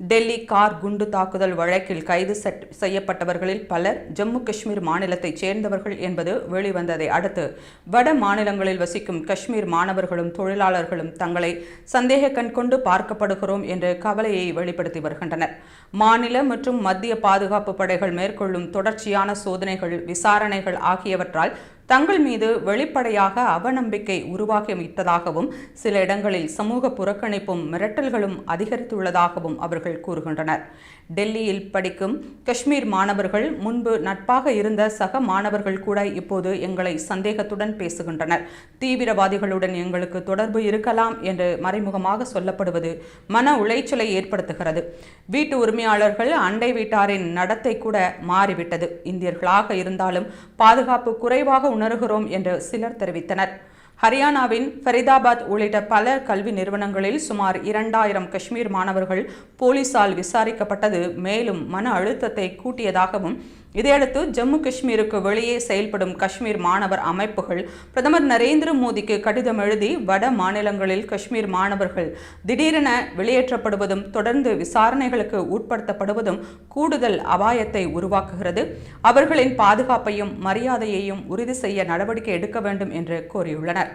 Delhi car குண்டு தாக்குதல் வழக்கில் கைது செட்- செய்யப்பட்டவர்களில் பலர் ஜம்மு காஷ்மீர் மாநிலத்தைச் சேர்ந்தவர்கள் என்பது வெளிவந்ததை அடுத்து வட மாநிலங்களில் வசிக்கும் காஷ்மீர் மாணவர்களும் தொழிலாளர்களும் தங்களை சந்தேக கண் கொண்டு பார்க்கப்படுகிறோம் என்ற கவலையை வெளிப்படுத்தி வருகின்றனர். மாநில மற்றும் மத்திய பாதுகாப்பு படைகள் மேற்கொள்ளும் தொடர்ச்சியான சோதனைகள் விசாரணைகள் ஆகியவற்றால் தங்கள் மீது வெளிப்படையாக அவநம்பிக்கை உருவாகிவிட்டதாகவும் சில இடங்களில் சமூக புறக்கணிப்பும் மிரட்டல்களும் அதிகரித்துள்ளதாகவும் அவர்கள் கூறுகின்றனர். டெல்லியில் படிக்கும் காஷ்மீர் மாணவர்கள் முன்பு நட்பாக இருந்த சக மாணவர்கள் கூட இப்போது எங்களை சந்தேகத்துடன் பேசுகின்றனர். தீவிரவாதிகளுடன் எங்களுக்கு தொடர்பு இருக்கலாம் என்று மறைமுகமாக சொல்லப்படுவது மன உளைச்சலை ஏற்படுத்துகிறது. வீட்டு உரிமையாளர்கள் அண்டை வீட்டாரின் நடத்தை கூட மாறிவிட்டது. இந்தியர்களாக இருந்தாலும் பாதுகாப்பு குறைவாக உணர்கிறோம் என்று சிலர் தெரிவித்தனர். ஹரியானாவின் ஃபரிதாபாத் உள்ளிட்ட பல கல்வி நிறுவனங்களில் சுமார் இரண்டாயிரம் காஷ்மீர் மாணவர்கள் போலீசால் விசாரிக்கப்பட்டது. மேலும் மன அழுத்தத்தை கூட்டியதாகவும் இதையடுத்து ஜம்மு காஷ்மீருக்கு வெளியே செயல்படும் காஷ்மீர் மாணவர் அமைப்புகள் பிரதமர் நரேந்திர மோடிக்கு கடிதம் எழுதி வட மாநிலங்களில் காஷ்மீர் மாணவர்கள் திடீரென வெளியேற்றப்படுவதும் தொடர்ந்து விசாரணைகளுக்கு உட்படுத்தப்படுவதும் கூடுதல் அபாயத்தை உருவாக்குகிறது. அவர்களின் பாதுகாப்பையும் மரியாதையையும் உறுதி செய்ய நடவடிக்கை எடுக்க வேண்டும் என்று கோரியுள்ளனர்